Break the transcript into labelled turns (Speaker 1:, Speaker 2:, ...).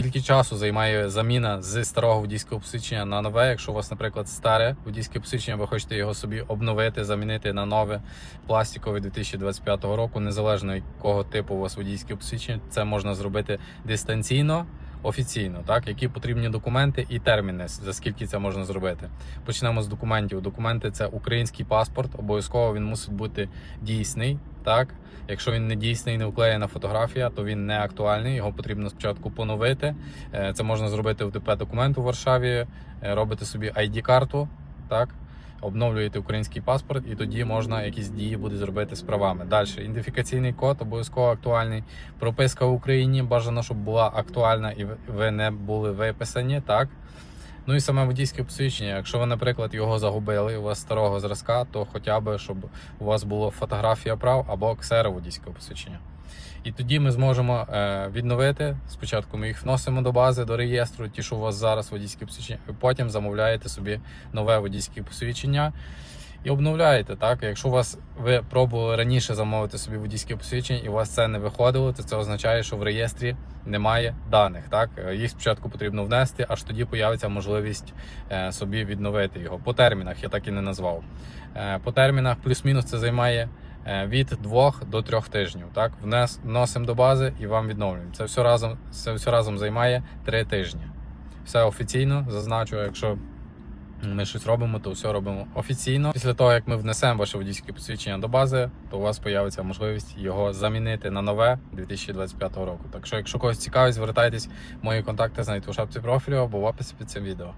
Speaker 1: Скільки часу займає заміна з старого водійського посвідчення на нове? Якщо у вас, наприклад, старе водійське посвідчення, ви хочете його собі обновити, замінити на нове пластикове 2025 року, незалежно якого типу у вас водійське посвідчення, це можна зробити дистанційно. Офіційно, так які потрібні документи і терміни, за скільки це можна зробити. Почнемо з документів. Документи це український паспорт. Обов'язково він мусить бути дійсний. Так, якщо він не дійсний, не вклеєна фотографія, то він не актуальний. Його потрібно спочатку поновити. Е, Це можна зробити в ДП документ у Варшаві. Е, Робите собі ID-карту, так. Обновлюєте український паспорт, і тоді можна якісь дії буде зробити з правами. Далі ідентифікаційний код обов'язково актуальний. Прописка в Україні бажано, щоб була актуальна і ви- не були виписані. Так ну і саме водійське посвідчення. Якщо ви, наприклад, його загубили у вас старого зразка, то хоча б щоб у вас була фотографія прав або ксера водійського посвідчення. І тоді ми зможемо е, відновити. Спочатку ми їх вносимо до бази, до реєстру, ті, що у вас зараз водійські посвідчення, потім замовляєте собі нове водійське посвідчення і обновляєте. Так, якщо у вас ви пробували раніше замовити собі водійське посвідчення і у вас це не виходило, то це означає, що в реєстрі немає даних. Так, Е, їх спочатку потрібно внести, аж тоді появиться можливість е, собі відновити його. По термінах я так і не назвав. Е, По термінах плюс-мінус це займає від 2 до 3 тижнів. Так, внес вносимо до бази і вам відновлюємо. Це все разом, це все разом займає 3 тижні. Все офіційно зазначу, якщо ми щось робимо, то все робимо офіційно. Після того, як ми внесемо ваше водійське посвідчення до бази, то у вас появиться можливість його замінити на нове 2025 року. Так що, якщо когось цікавить, звертайтесь, мої контакти знайдете у шапці профілю або в описі під цим відео.